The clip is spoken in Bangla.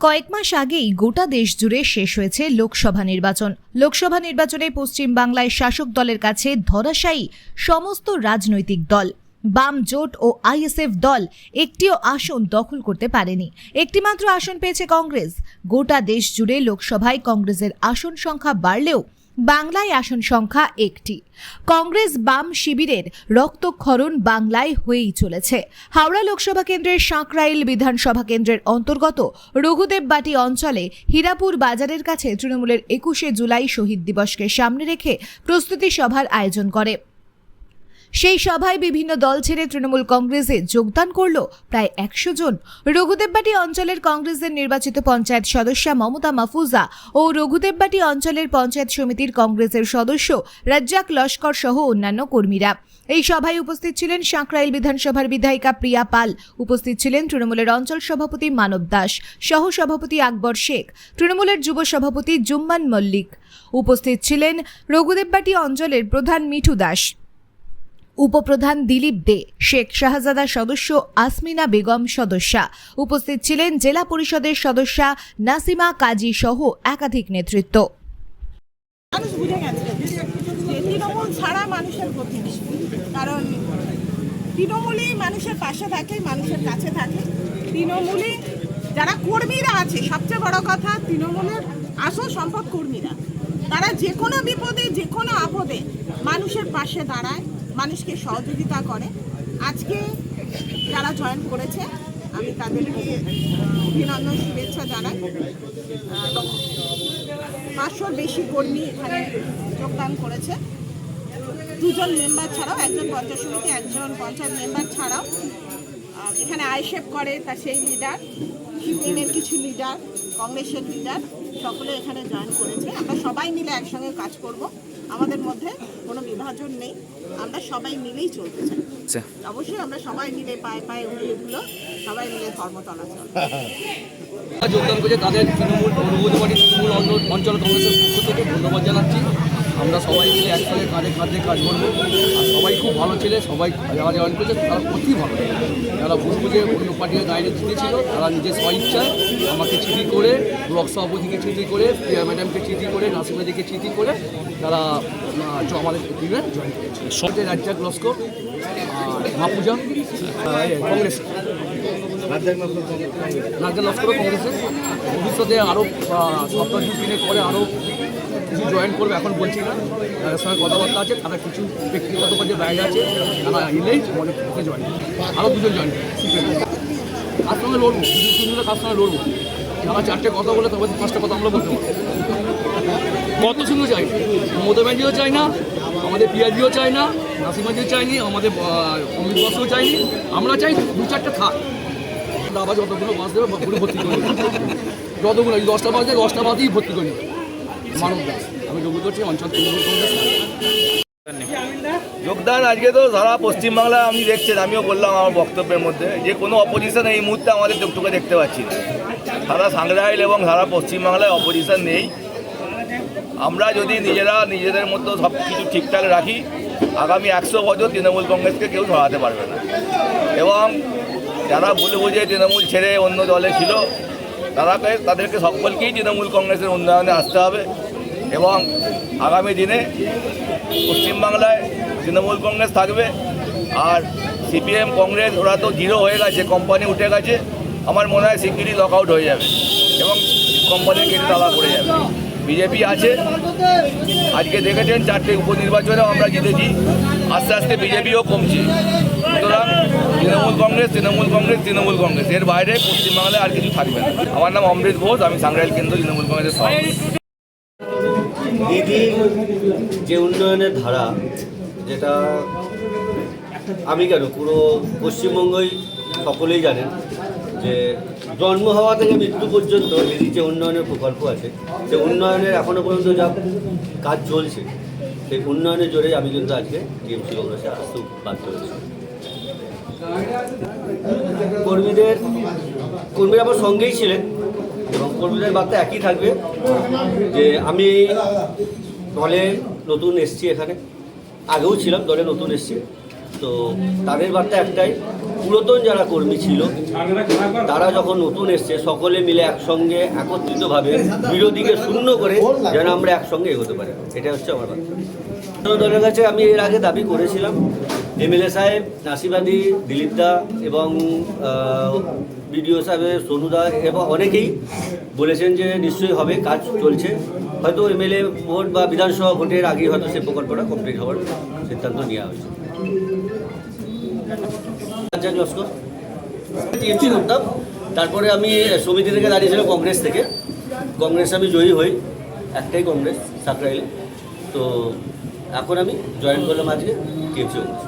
কয়েক মাস আগেই গোটা দেশ জুড়ে শেষ হয়েছে লোকসভা নির্বাচন। লোকসভা নির্বাচনে পশ্চিম বাংলায় শাসক দলের কাছে ধরাশায়ী সমস্ত রাজনৈতিক দল। বাম জোট ও আইএসএফ দল একটিও আসন দখল করতে পারেনি। একটিমাত্র আসন পেয়েছে কংগ্রেস। গোটা দেশ জুড়ে লোকসভায় কংগ্রেসের আসন সংখ্যা বাড়লেও বাংলায় আসন সংখ্যা একটি। কংগ্রেস বাম শিবিরের রক্তক্ষরণ বাংলায় হয়েই চলেছে। হাওড়া লোকসভা কেন্দ্রের সাঁকরাইল বিধানসভা কেন্দ্রের অন্তর্গত রঘুদেববাটি অঞ্চলে হীরাপুর বাজারের কাছে তৃণমূলের একুশে জুলাই শহীদ দিবসকে সামনে রেখে প্রস্তুতি সভার আয়োজন করে। সেই সভায় বিভিন্ন দল ছেড়ে তৃণমূল কংগ্রেসে যোগদান করল প্রায় একশো জন। রঘুদেববাটি অঞ্চলের কংগ্রেসের নির্বাচিত পঞ্চায়েত সদস্যা মমতা মাফুজা ও রঘুদেববাটি অঞ্চলের পঞ্চায়েত সমিতির কংগ্রেসের সদস্য রাজ্জাক লস্কর সহ অন্যান্য কর্মীরা। এই সভায় উপস্থিত ছিলেন সাঁকরাইল বিধানসভার বিধায়িকা প্রিয়া পাল। উপস্থিত ছিলেন তৃণমূলের অঞ্চল সভাপতি মানব দাস সহ সভাপতি আকবর শেখ, তৃণমূলের যুব সভাপতি জুম্মান মল্লিক। উপস্থিত ছিলেন রঘুদেববাটি অঞ্চলের প্রধান মিঠু দাস। উপপ্রধান দিলীপ দে, শেখ শাহজাদা সদস্য, আসমিনা বেগম সদস্যা। উপস্থিত ছিলেন জেলা পরিষদের সদস্যা নাসিমা কাজী সহ একাধিক নেতৃত্ব। ছাড়া মানুষের কারণ তৃণমূলই মানুষের পাশে থাকে, মানুষের কাছে থাকে। তৃণমূলই যারা কর্মীরা আছে, সবচেয়ে বড় কথা তৃণমূলের আসল সম্পদ কর্মীরা। তারা যে কোনো বিপদে, যে কোনো আপদে মানুষের পাশে দাঁড়ায়। মানুষকে সহযোগিতা করে। আজকে যারা জয়েন করেছে, আমি তাদেরকে অভিনন্দন, শুভেচ্ছা জানাই। এবং পাঁচশোর বেশি কর্মী এখানে যোগদান করেছে। দুজন মেম্বার ছাড়াও, একজন পঞ্চায়েত সমিতি, একজন পঞ্চায়েত মেম্বার ছাড়াও। এখানে আইসেপ করে, তা সেই লিডার সিপিএমের কিছু লিডার কংগ্রেসের লিডার সকলে এখানে জয়েন করেছে। আমরা সবাই মিলে একসঙ্গে কাজ করব। আমাদের মধ্যে কোনো বিভাজন নেই। আমরা সবাই মিলেই চলতে চাই। আচ্ছা। অবশ্যই আমরা সবাই মিলে পায়ে পায়ে উড়িয়ে ধুলো সবাই মিলে ধর্মতলা চলাচল যোগদান করেছে তাদের তৃণমূল পূর্ববাড়ি তৃণমূল অঞ্চল- অঞ্চল কংগ্রেসের পক্ষ থেকে ধন্যবাদ জানাচ্ছি। আমরা সবাই মিলে একসঙ্গে কাঁধে কাঁধে কাজ করব। আর সবাই খুব ভালো ছেলে, সবাই যারা জয়েন করেছে, তারা অতি ভালো যারা ভুল বুঝে অন্য পার্টির গাইডে দিতেছিল তারা নিজের স্বইচ্ছায় আমাকে চিঠি করে, ব্লক সভাপতিকে চিঠি করে প্রিয়া ম্যাডামকে চিঠি করে নাসিমাদিকে চিঠি করে, তারা আমাদের টিমে জয়েন করেছে। সবচেয়ে রাজ্জাক লস্কর মাপুজা কংগ্রেস। নাজেল লস্করও কংগ্রেসে। ভবিষ্যতে আরও সপ্তাহ দু দিনের পরে আরও কিছু জয়েন করবে এখন বলছি না। তাদের সঙ্গে কথাবার্তা আছে, তারা কিছু ব্যক্তিগত কাজে বাইরে আছে, তারা এলেই পক্ষে জয়েন আরও দুজন জয়েন সিপিএম কার সঙ্গে লড়বো, দুজন তিনজনে কার সঙ্গে লড়বো। যারা চারটে কথা বলে তবে পাঁচটা কথা আমরা বলতে পারব। কত শুরু চাই? মমতা ব্যানার্জিও চাই না, আমাদের পিয়াজিও চাই না, নাসিমাজিও চাইনি আমাদের অমিত বসও চাইনি আমরা চাই দু চারটে থাক। আবার যতগুলো বাস দেবে ভর্তি করে। যতগুলো দশটা বাস দেয় দশটা বাসেই ভর্তি করে। আমি যোগদান আজকে তো সারা পশ্চিমবাংলা আপনি দেখছেন, আমিও বললাম আমার বক্তব্যের মধ্যে, যে কোনো অপোজিশন এই মুহূর্তে আমাদের চোখটুকে দেখতে পাচ্ছি না। সারা সাংগ্রাইল এবং সারা পশ্চিমবাংলায় অপোজিশন নেই। আমরা যদি নিজেরা নিজেদের মধ্যে সব কিছু ঠিকঠাক রাখি, আগামী একশো বছর তৃণমূল কংগ্রেসকে কেউ ধরাতে পারবে না। এবং যারা ভুলে বুঝে তৃণমূল ছেড়ে অন্য দলে ছিল তারাকে তাদেরকে সকলকেই তৃণমূল কংগ্রেসের উন্নয়নে আসতে হবে এবং আগামী দিনে পশ্চিমবাংলায় তৃণমূল কংগ্রেস থাকবে। আর সিপিএম কংগ্রেস, ওরা তো জিরো হয়ে গেছে, কোম্পানি উঠে গেছে, আমার মনে হয় শিগগিরই লক আউট হয়ে যাবে এবং কোম্পানি কেটে তালা পড়ে যাবে। বিজেপি আছে, আজকে দেখেছেন চারটে উপনির্বাচনেও আমরা জিতেছি, আস্তে আস্তে বিজেপিও কমছে। সুতরাং তৃণমূল কংগ্রেস তৃণমূল কংগ্রেস তৃণমূল কংগ্রেস। এর বাইরে পশ্চিমবাংলায় আর কিছু থাকবে না। আমার নাম অমৃত ঘোষ, আমি সাংরাইল কেন্দ্র তৃণমূল কংগ্রেসের সভাপতি। দিদির যে উন্নয়নের ধারা, যেটা আমি কেন, পুরো পশ্চিমবঙ্গই সকলেই জানেন যে জন্ম হওয়া থেকে মৃত্যু পর্যন্ত দিদির যে উন্নয়নের প্রকল্প আছে, সে উন্নয়নের এখনও পর্যন্ত যা কাজ চলছে, সেই উন্নয়নের জোরেই আমি কিন্তু আজকে টিএমসি কংগ্রেসে আসতে বাধ্য হয়েছি। কর্মীদের, কর্মীরা আমার সঙ্গেই ছিলেন এবং কর্মীদের বার্তা একই থাকবে যে আমি দলে নতুন এসছি এখানে। আগেও ছিলাম, দলে নতুন এসছি। তো তাদের বার্তা একটাই, পুরাতন যারা কর্মী ছিল, তারা যখন নতুন এসছে, সকলে মিলে একসঙ্গে, একত্রিতভাবে বিরোধীকে শূন্য করে যেন আমরা একসঙ্গে এগোতে পারি। এটা হচ্ছে আমার বার্তা। দলের কাছে আমি এর আগে দাবি করেছিলাম এমএলএ সাহেব নাসিবাদী দিলীপ দা এবং বিডিও সাহেবের সোনুদা এবং অনেকেই বলেছেন যে নিশ্চয়ই হবে, কাজ চলছে। হয়তো এমএলএ ভোট বা বিধানসভা ভোটের আগেই হয়তো সে প্রকল্পটা কমপ্লিট হওয়ার সিদ্ধান্ত নেওয়া হয়েছে। করতাম। তারপরে আমি সমিতি থেকে দাঁড়িয়েছিলাম কংগ্রেস থেকে। কংগ্রেস আমি জয়ী হই, একটাই কংগ্রেস, সাকরাইলে। তো এখন আমি জয়েন করলাম আজকে টিএমসি কংগ্রেস।